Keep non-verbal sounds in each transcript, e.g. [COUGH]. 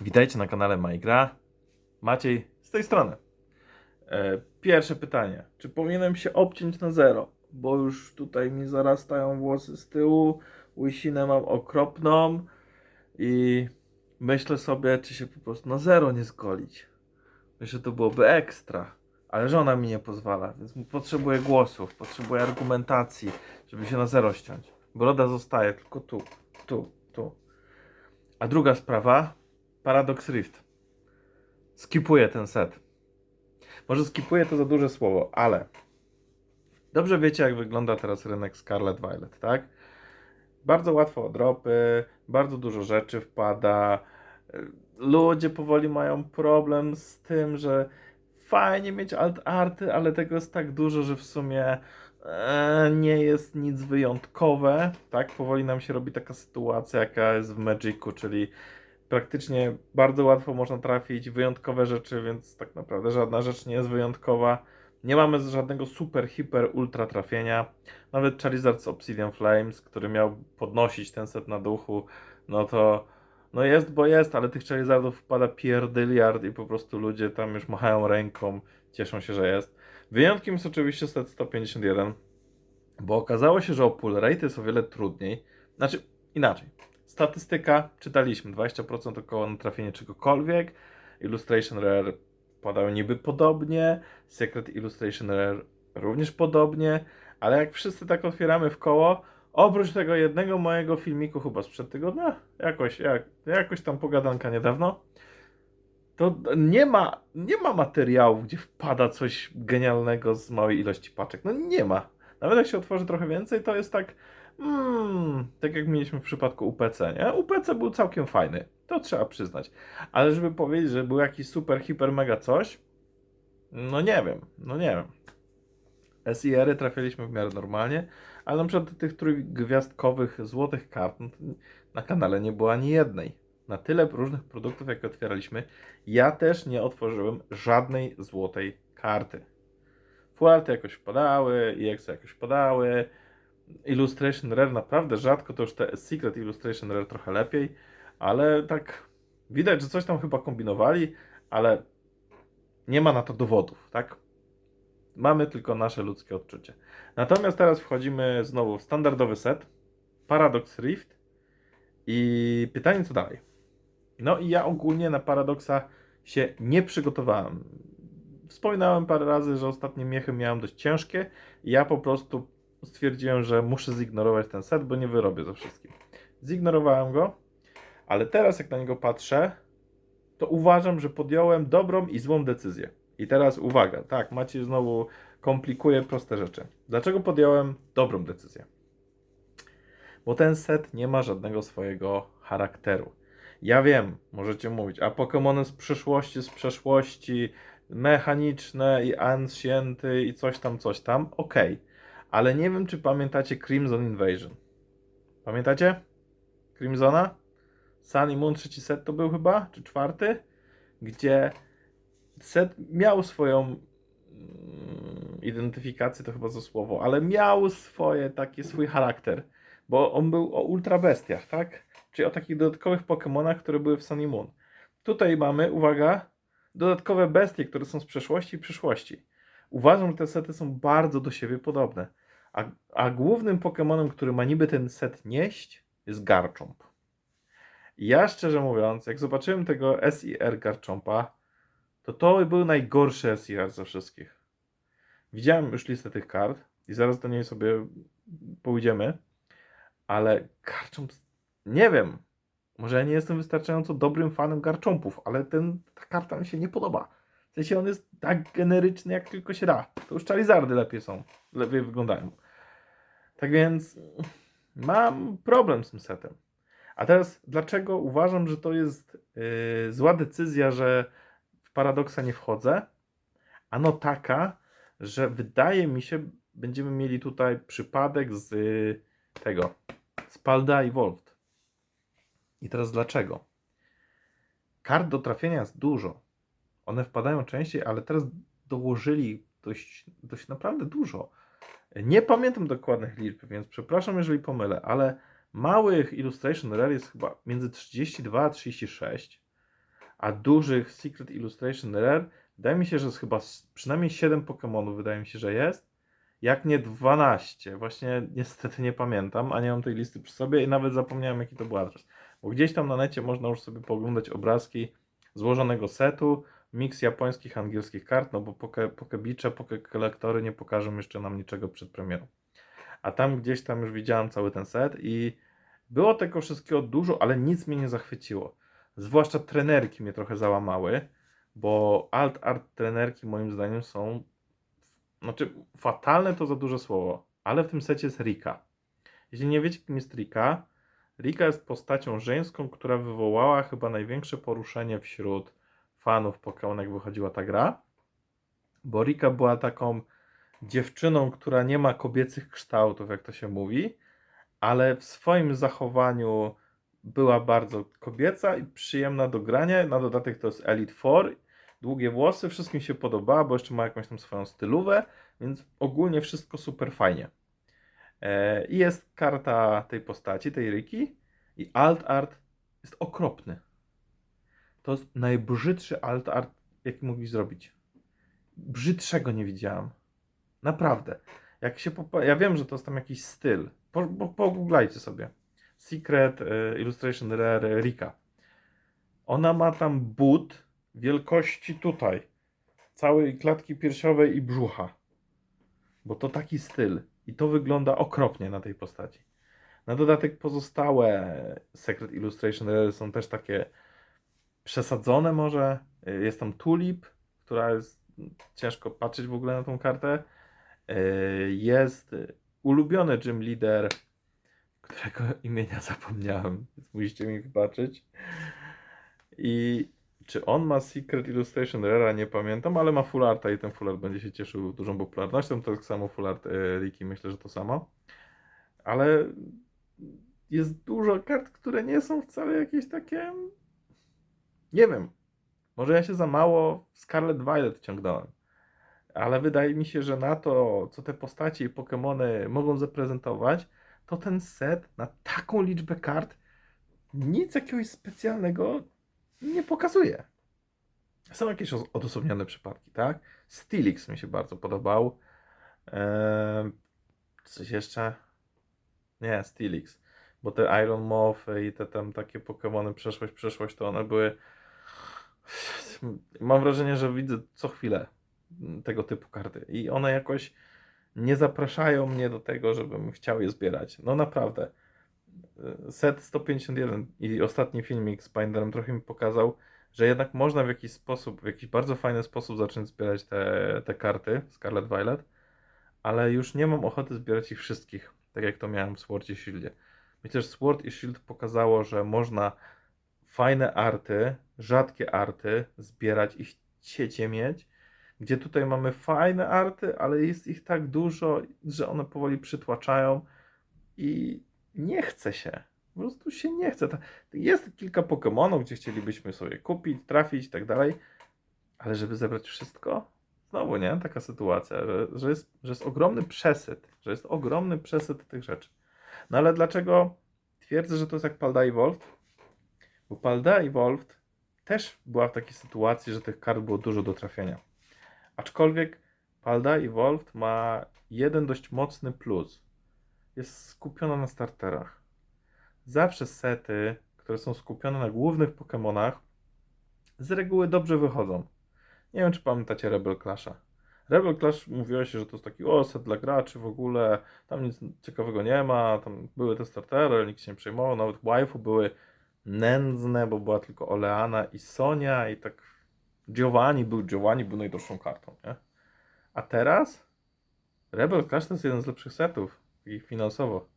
Witajcie na kanale Majgra. Maciej z tej strony. E, Pierwsze pytanie. Czy powinienem się obciąć na zero? Bo już tutaj mi zarastają włosy z tyłu, łysinę mam okropną i myślę sobie, czy się po prostu na zero nie zgolić. Myślę, że to byłoby ekstra. Ale żona mi nie pozwala, więc potrzebuję głosów, potrzebuję argumentacji, żeby się na zero ściąć. Broda zostaje tylko tu, tu, tu. A druga sprawa, Paradox Rift. Skipuję ten set. Może skipuję to za duże słowo, ale dobrze wiecie, jak wygląda teraz rynek Scarlet Violet, tak? Bardzo łatwo o dropy, bardzo dużo rzeczy wpada. Ludzie powoli mają problem z tym, że fajnie mieć alt arty, ale tego jest tak dużo, że w sumie nie jest nic wyjątkowe. Tak, powoli nam się robi taka sytuacja, jaka jest w Magicu, czyli praktycznie bardzo łatwo można trafić wyjątkowe rzeczy, więc tak naprawdę żadna rzecz nie jest wyjątkowa. Nie mamy żadnego super, hiper, ultra trafienia. Nawet Charizard z Obsidian Flames, który miał podnosić ten set na duchu, no to no jest, bo jest, ale tych Charizardów wpada pierdyliard i po prostu ludzie tam już machają ręką, cieszą się, że jest. Wyjątkiem jest oczywiście set 151, bo okazało się, że o pull rate jest o wiele trudniej. Znaczy, inaczej. Statystyka, czytaliśmy, 20% około na trafienie czegokolwiek. Illustration Rare padają niby podobnie, Secret Illustration Rare również podobnie, ale jak wszyscy tak otwieramy w koło, oprócz tego jednego mojego filmiku chyba sprzed tygodnia, jakoś, jak, jakoś tam pogadanka niedawno, to nie ma, nie ma materiałów, gdzie wpada coś genialnego z małej ilości paczek. No nie ma. Nawet jak się otworzy trochę więcej, to jest tak, mm, tak jak mieliśmy w przypadku UPC, nie? UPC był całkiem fajny, to trzeba przyznać. Ale żeby powiedzieć, że był jakiś super, hiper, mega coś, no nie wiem, no nie wiem. SIR-y trafiliśmy w miarę normalnie, ale na przykład tych trójgwiazdkowych złotych kart no na kanale nie było ani jednej. Na tyle różnych produktów, jak otwieraliśmy, ja też nie otworzyłem żadnej złotej karty. Fuarty jakoś wpadały, EX jakoś wpadały, Illustration Rare naprawdę rzadko, to już te Secret Illustration Rare trochę lepiej, ale tak widać, że coś tam chyba kombinowali, ale nie ma na to dowodów, tak? Mamy tylko nasze ludzkie odczucie. Natomiast teraz wchodzimy znowu w standardowy set, Paradox Rift i pytanie co dalej. No i ja ogólnie na Paradoxa się nie przygotowałem. Wspominałem parę razy, że ostatnie miechy miałem dość ciężkie ja po prostu stwierdziłem, że muszę zignorować ten set, bo nie wyrobię ze wszystkim. Zignorowałem go, ale teraz jak na niego patrzę, to uważam, że podjąłem dobrą i złą decyzję. I teraz uwaga, tak, Maciej znowu komplikuje proste rzeczy. Dlaczego podjąłem dobrą decyzję? Bo ten set nie ma żadnego swojego charakteru. Ja wiem, możecie mówić, a Pokémony z przyszłości, z przeszłości, mechaniczne i ancienty i coś tam, coś tam, okej. Ale nie wiem, czy pamiętacie Crimson Invasion. Pamiętacie? Crimsona? Sun i Moon trzeci set to był chyba? Czy czwarty? Gdzie set miał swoją mm, identyfikację, to chyba za słowo, ale miał swoje, taki swój charakter, bo on był o ultra bestiach, tak? Czyli o takich dodatkowych Pokémonach, które były w Sun i Moon. Tutaj mamy, uwaga, dodatkowe bestie, które są z przeszłości i przyszłości. Uważam, że te sety są bardzo do siebie podobne. A, a głównym Pokémonem, który ma niby ten set nieść, jest Garchomp. Ja szczerze mówiąc, jak zobaczyłem tego SIR Garchompa, to to był najgorszy SIR ze wszystkich. Widziałem już listę tych kart i zaraz do niej sobie pójdziemy, ale Garchomp, nie wiem, może ja nie jestem wystarczająco dobrym fanem Garchompów, ale ten, ta karta mi się nie podoba. W sensie on jest tak generyczny, jak tylko się da. To już Charizardy lepiej są, lepiej wyglądają. Tak więc mam problem z tym setem. A teraz, dlaczego uważam, że to jest yy, zła decyzja, że w paradoksa nie wchodzę? Ano taka, że wydaje mi się, będziemy mieli tutaj przypadek z yy, tego, z Palda Evolved. I teraz dlaczego? Kart do trafienia jest dużo. One wpadają częściej, ale teraz dołożyli dość, dość naprawdę dużo. Nie pamiętam dokładnych liczb, więc przepraszam, jeżeli pomylę, ale Małych Illustration Rare jest chyba między 32 a 36, a dużych Secret Illustration Rare wydaje mi się, że jest chyba przynajmniej 7 Pokémonów, wydaje mi się, że jest. Jak nie 12. Właśnie niestety nie pamiętam, a nie mam tej listy przy sobie i nawet zapomniałem jaki to był adres. Bo gdzieś tam na necie można już sobie pooglądać obrazki złożonego setu, miks japońskich, angielskich kart, no bo poke, pokebicze, pokekolektory nie pokażą jeszcze nam niczego przed premierą. A tam gdzieś tam już widziałem cały ten set i było tego wszystkiego dużo, ale nic mnie nie zachwyciło. Zwłaszcza trenerki mnie trochę załamały, bo alt art trenerki moim zdaniem są znaczy fatalne to za duże słowo, ale w tym secie jest Rika. Jeśli nie wiecie kim jest Rika, Rika jest postacią żeńską, która wywołała chyba największe poruszenie wśród fanów Pokémon jak wychodziła ta gra, bo Rika była taką dziewczyną, która nie ma kobiecych kształtów, jak to się mówi, ale w swoim zachowaniu była bardzo kobieca i przyjemna do grania. Na dodatek to jest Elite Four. Długie włosy, wszystkim się podobała, bo jeszcze ma jakąś tam swoją stylówę, więc ogólnie wszystko super fajnie. E, I jest karta tej postaci, tej Riki i alt art jest okropny. To jest najbrzydszy alt art, jaki mogli zrobić. Brzydszego nie widziałem. Naprawdę. Jak się popa- ja wiem, że to jest tam jakiś styl. Po, po, sobie. Secret e, Illustration Rare Rika. Ona ma tam but wielkości tutaj. Całej klatki piersiowej i brzucha. Bo to taki styl. I to wygląda okropnie na tej postaci. Na dodatek pozostałe Secret Illustration są też takie przesadzone może. Jest tam Tulip, która jest ciężko patrzeć w ogóle na tą kartę. Jest ulubiony gym leader, którego imienia zapomniałem, więc musicie mi wybaczyć. I czy on ma Secret Illustration Rare, nie pamiętam, ale ma full arta i ten full art będzie się cieszył dużą popularnością. Tak samo full art e, Riki, myślę, że to samo. Ale jest dużo kart, które nie są wcale jakieś takie. Nie wiem. Może ja się za mało Scarlet Violet ciągnąłem. Ale wydaje mi się, że na to, co te postacie i Pokémony mogą zaprezentować, to ten set na taką liczbę kart nic jakiegoś specjalnego nie pokazuje. Są jakieś os- odosobnione przypadki, tak? Stilix mi się bardzo podobał. Eee, coś jeszcze? Nie, Stilix. Bo te Iron Moth i te tam takie Pokémony przeszłość, przeszłość, to one były. Mam wrażenie, że widzę co chwilę tego typu karty. I one jakoś nie zapraszają mnie do tego, żebym chciał je zbierać. No naprawdę. Set 151 i ostatni filmik z Binderem trochę mi pokazał, że jednak można w jakiś sposób, w jakiś bardzo fajny sposób zacząć zbierać te, te karty Scarlet Violet, ale już nie mam ochoty zbierać ich wszystkich, tak jak to miałem w Sword i Shieldzie. Myślę, że Sword i Shield pokazało, że można fajne arty, rzadkie arty zbierać i chcieć je mieć, gdzie tutaj mamy fajne arty, ale jest ich tak dużo, że one powoli przytłaczają i nie chce się. Po prostu się nie chce. Jest kilka Pokémonów, gdzie chcielibyśmy sobie kupić, trafić i tak dalej, ale żeby zebrać wszystko, znowu nie, taka sytuacja, że, że, jest, że jest ogromny przesyt, że jest ogromny przesyt tych rzeczy. No ale dlaczego twierdzę, że to jest jak Palda Evolved? Bo Palda Evolved też była w takiej sytuacji, że tych kart było dużo do trafienia. Aczkolwiek Palda Evolved ma jeden dość mocny plus. Jest skupiona na starterach. Zawsze sety, które są skupione na głównych Pokémonach, z reguły dobrze wychodzą. Nie wiem, czy pamiętacie Rebel Clasha. Rebel Clash mówiło się, że to jest taki o, set dla graczy w ogóle, tam nic ciekawego nie ma, tam były te startery, nikt się nie przejmował, nawet waifu były nędzne, bo była tylko Oleana i Sonia i tak Giovanni był, Giovanni był najdroższą kartą, nie? A teraz Rebel Clash to jest jeden z lepszych setów, takich finansowo.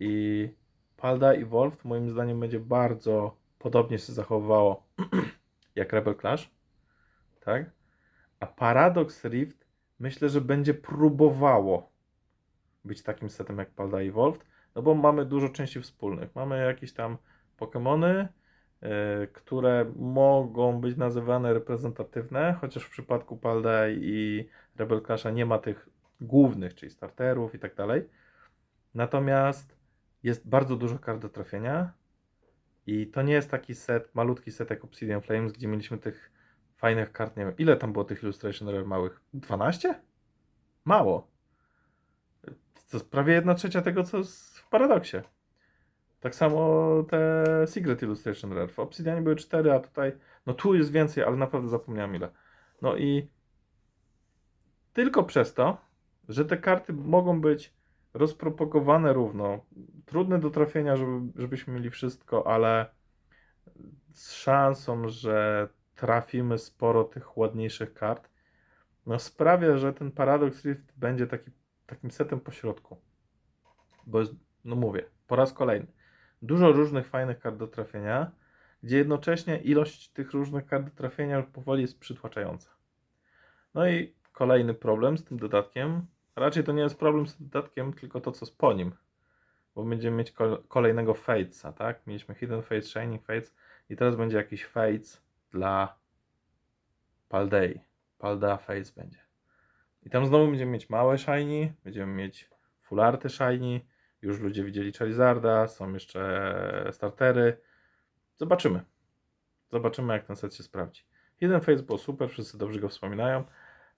I Palda Evolved moim zdaniem będzie bardzo podobnie się zachowywało [CLEARS THROAT] jak Rebel Clash, tak? A Paradox Rift myślę, że będzie próbowało być takim setem jak Palda Evolved, no bo mamy dużo części wspólnych. Mamy jakieś tam Pokémony, e, które mogą być nazywane reprezentatywne, chociaż w przypadku Palda i Rebel Clasha nie ma tych głównych, czyli starterów i tak dalej. Natomiast jest bardzo dużo kart do trafienia i to nie jest taki set, malutki set jak Obsidian Flames, gdzie mieliśmy tych fajnych kart, nie wiem, ile tam było tych Illustration Rare małych? 12? Mało. To jest prawie 1 trzecia tego, co jest w Paradoksie. Tak samo te Secret Illustration Rare. W Obsidianie były 4, a tutaj, no tu jest więcej, ale naprawdę zapomniałem ile. No i tylko przez to, że te karty mogą być rozpropagowane równo, trudne do trafienia, żeby, żebyśmy mieli wszystko, ale z szansą, że trafimy sporo tych ładniejszych kart, no sprawia, że ten Paradox Rift będzie taki, takim setem pośrodku. Bo jest, no mówię, po raz kolejny, dużo różnych fajnych kart do trafienia, gdzie jednocześnie ilość tych różnych kart do trafienia powoli jest przytłaczająca. No i kolejny problem z tym dodatkiem. Raczej to nie jest problem z dodatkiem, tylko to, co jest po nim. Bo będziemy mieć kol- kolejnego Fatesa, tak? Mieliśmy Hidden Fates, Shining Fates i teraz będzie jakiś Fates dla Paldei. Palda Fates będzie. I tam znowu będziemy mieć małe Shiny, będziemy mieć full arty Shiny, już ludzie widzieli Charizarda, są jeszcze startery. Zobaczymy. Zobaczymy, jak ten set się sprawdzi. Hidden Fates było super, wszyscy dobrze go wspominają.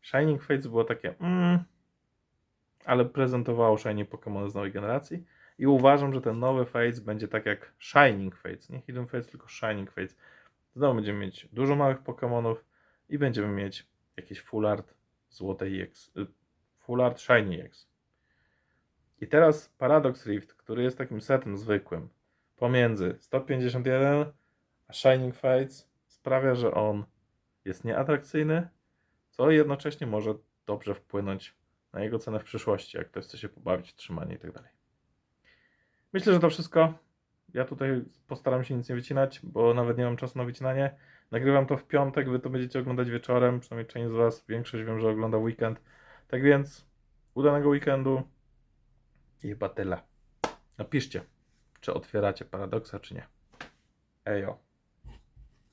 Shining Fates było takie mm, ale prezentowało Shiny Pokémon z nowej generacji i uważam, że ten nowy Fates będzie tak jak Shining Fates, nie Hidden Fates, tylko Shining Fates. Znowu będziemy mieć dużo małych Pokémonów i będziemy mieć jakieś Full Art Złotej EX, y, Full Art Shiny EX. I teraz Paradox Rift, który jest takim setem zwykłym pomiędzy 151 a Shining Fates sprawia, że on jest nieatrakcyjny, co jednocześnie może dobrze wpłynąć na jego cenę w przyszłości, jak ktoś chce się pobawić trzymanie i tak dalej. Myślę, że to wszystko. Ja tutaj postaram się nic nie wycinać, bo nawet nie mam czasu na wycinanie. Nagrywam to w piątek, wy to będziecie oglądać wieczorem, przynajmniej część z was, większość wiem, że ogląda weekend. Tak więc udanego weekendu i chyba tyle. Napiszcie, czy otwieracie paradoksa, czy nie. Ejo.